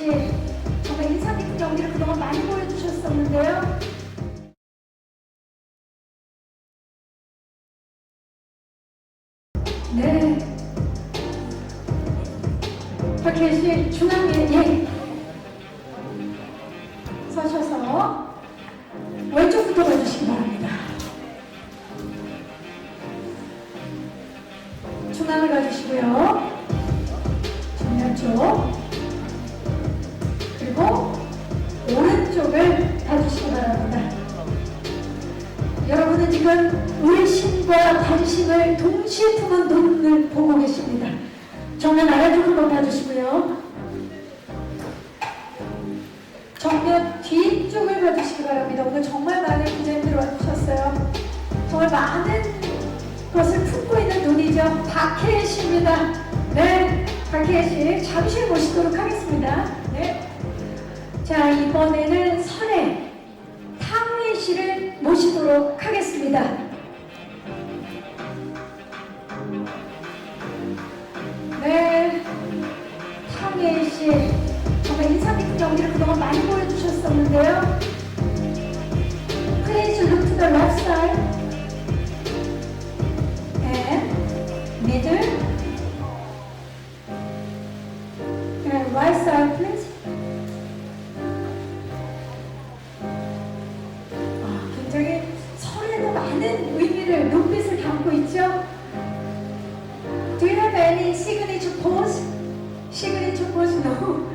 씨 정말 인상 깊은 연기를 그동안 많이 보여주셨었는데요. 네. 박혜연 씨 중앙에 예. 서셔서 왼쪽부터 봐주시기 바랍니다. 중앙을 봐주시고요. 정면 쪽 그리고 오른쪽을 봐주시기 바랍니다. 여러분은 지금 의심과 관심을 동시에 품은 눈을 보고 계십니다. 정면 아래쪽 한번 봐주시고요. 정면 뒤쪽을 봐주시기 바랍니다. 오늘 정말 많은 기자님들 와주셨어요. 정말 많은 것을 품고 있는 눈이죠. 박혜혜 씨입니다. 네, 박혜혜 씨 잠시 모시도록 하겠습니다. 네. 자, 이번에는 설에 탕웨이 씨를 모시도록 하겠습니다. 네, 탕웨이 씨 정말 인상 깊은 연기를 그동안 많이 보여주셨었는데요. Please look to the any signature pose? Signature pose? No.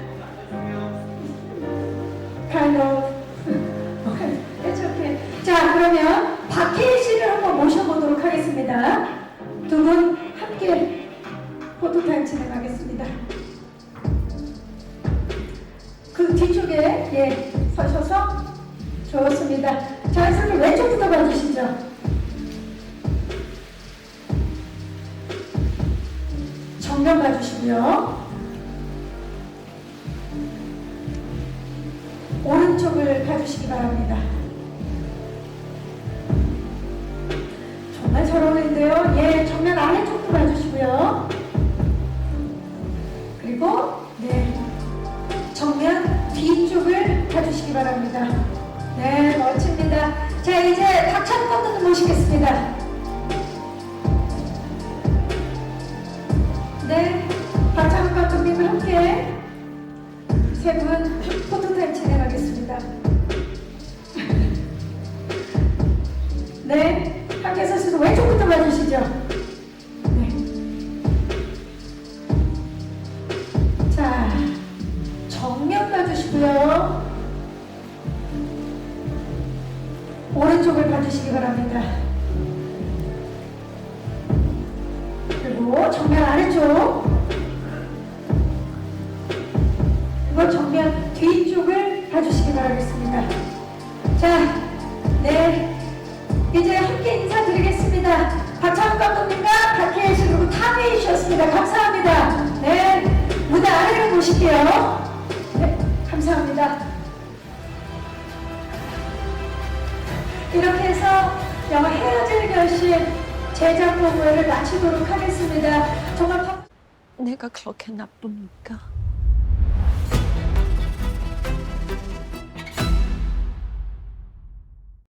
Kind of. Okay, it's okay. 자, 그러면 박혜희 씨를 한번 모셔보도록 하겠습니다. 두 분 함께 포토타임 진행하겠습니다. 그 뒤쪽에 예 서셔서 좋습니다. 자연스럽게 왼쪽부터 봐주시죠. 정면 봐주시고요. 오른쪽을 봐주시기 바랍니다. 정말 잘 어울리는데요. 예, 정면 아래쪽도 봐주시고요. 그리고 네 정면 뒤쪽을 봐주시기 바랍니다. 네, 멋집니다. 자, 이제 박찬 감독님 모시겠습니다. 함께 세 분 포토타임 진행하겠습니다. 네, 함께 서셔서 왼쪽부터 봐주시죠. 네. 자, 정면 봐주시고요. 오른쪽을 봐주시기 바랍니다. 그리고 정면 아래쪽. 그리고 정면 뒤쪽을 봐주시기 바라겠습니다. 자, 네. 이제 함께 인사드리겠습니다. 박찬욱 감독님과 박혜일 씨 그리고 탕웨이 씨였습니다. 감사합니다. 네. 무대 아래를 보실게요. 네. 감사합니다. 이렇게 해서 영화 헤어질 결심 제작 보고회를 마치도록 하겠습니다. 정말 박... 내가 그렇게 나쁩니까?